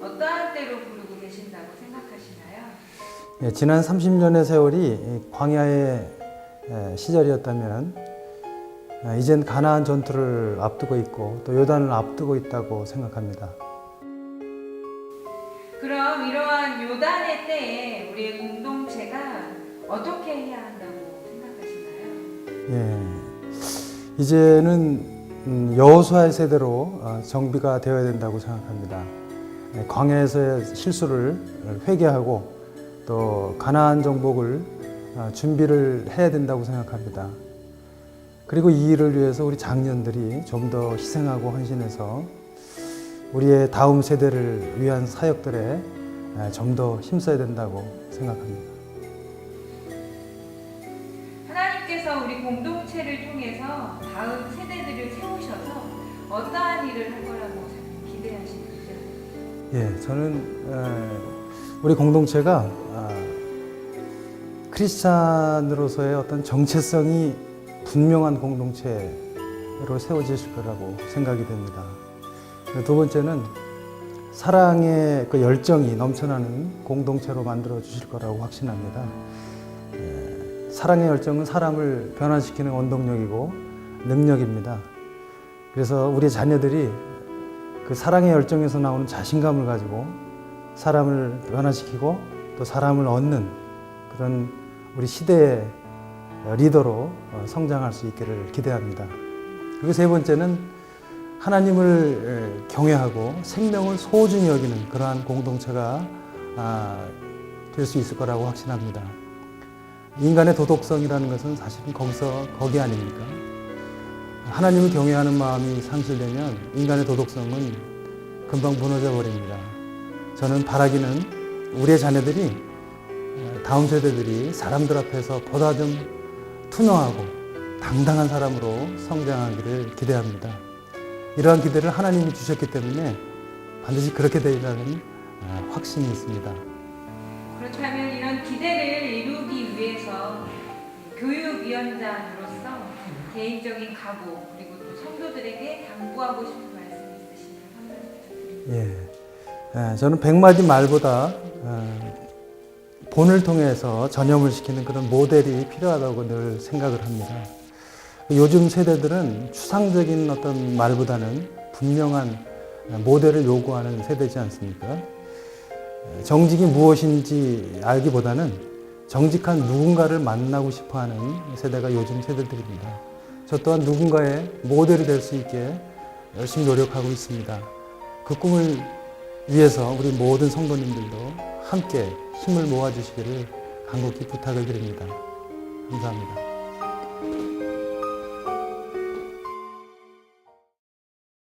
뜻대로 부르고 계신다고 생각하시나요? 예, 지난 30년의 세월이 이 광야의 에, 시절이었다면 아, 이젠 가나안 전투를 앞두고 있고 또 요단을 앞두고 있다고 생각합니다. 그럼 이러한 요단의 때에 우리의 공동체가 어떻게 해야 한다고 생각하시나요? 예, 이제는 음, 여호수아의 세대로 어, 정비가 되어야 된다고 생각합니다. 예, 광야에서의 실수를 회개하고 또 가나안 정복을 어, 준비를 해야 된다고 생각합니다. 그리고 이 일을 위해서 우리 장년들이 좀 더 희생하고 헌신해서 우리의 다음 세대를 위한 사역들에 좀 더 힘써야 된다고 생각합니다. 하나님께서 우리 공동체를 통해서 다음 세대들을 세우셔서 어떠한 일을 할 거라고 기대하시는지요? 예, 저는 에, 우리 공동체가 아, 크리스찬으로서의 어떤 정체성이 분명한 공동체로 세워지실 거라고 생각이 됩니다. 두 번째는 사랑의 그 열정이 넘쳐나는 공동체로 만들어 주실 거라고 확신합니다. 에, 사랑의 열정은 사람을 변화시키는 원동력이고 능력입니다. 그래서 우리 자녀들이 그 사랑의 열정에서 나오는 자신감을 가지고 사람을 변화시키고 또 사람을 얻는 그런 우리 시대의 리더로 어, 성장할 수 있기를 기대합니다. 그리고 세 번째는 하나님을 에, 경외하고 생명을 소중히 여기는 그러한 공동체가 아, 될수 있을 거라고 확신합니다. 인간의 도덕성이라는 것은 사실은 거기서 거기 아닙니까? 하나님을 경외하는 마음이 상실되면 인간의 도덕성은 금방 무너져 버립니다. 저는 바라기는 우리의 자녀들이 다음 세대들이 사람들 앞에서 보다 좀 투명하고 당당한 사람으로 성장하기를 기대합니다. 이러한 기대를 하나님이 주셨기 때문에 반드시 그렇게 되리라는 아, 확신이 있습니다. 그렇다면 이런 기대를 이루기 위해서 교육위원장으로서 개인적인 각오 그리고 또 성도들에게 당부하고 싶은 말씀 있으시면. 예, 예, 저는 백마디 말보다 어, 본을 통해서 전염을 시키는 그런 모델이 필요하다고 늘 생각을 합니다. 요즘 세대들은 추상적인 어떤 말보다는 분명한 모델을 요구하는 세대지 않습니까? 정직이 무엇인지 알기보다는 정직한 누군가를 만나고 싶어 하는 세대가 요즘 세대들입니다. 저 또한 누군가의 모델이 될 수 있게 열심히 노력하고 있습니다. 그 꿈을 위해서 우리 모든 성도님들도 함께 힘을 모아주시기를 간곡히 부탁을 드립니다. 감사합니다.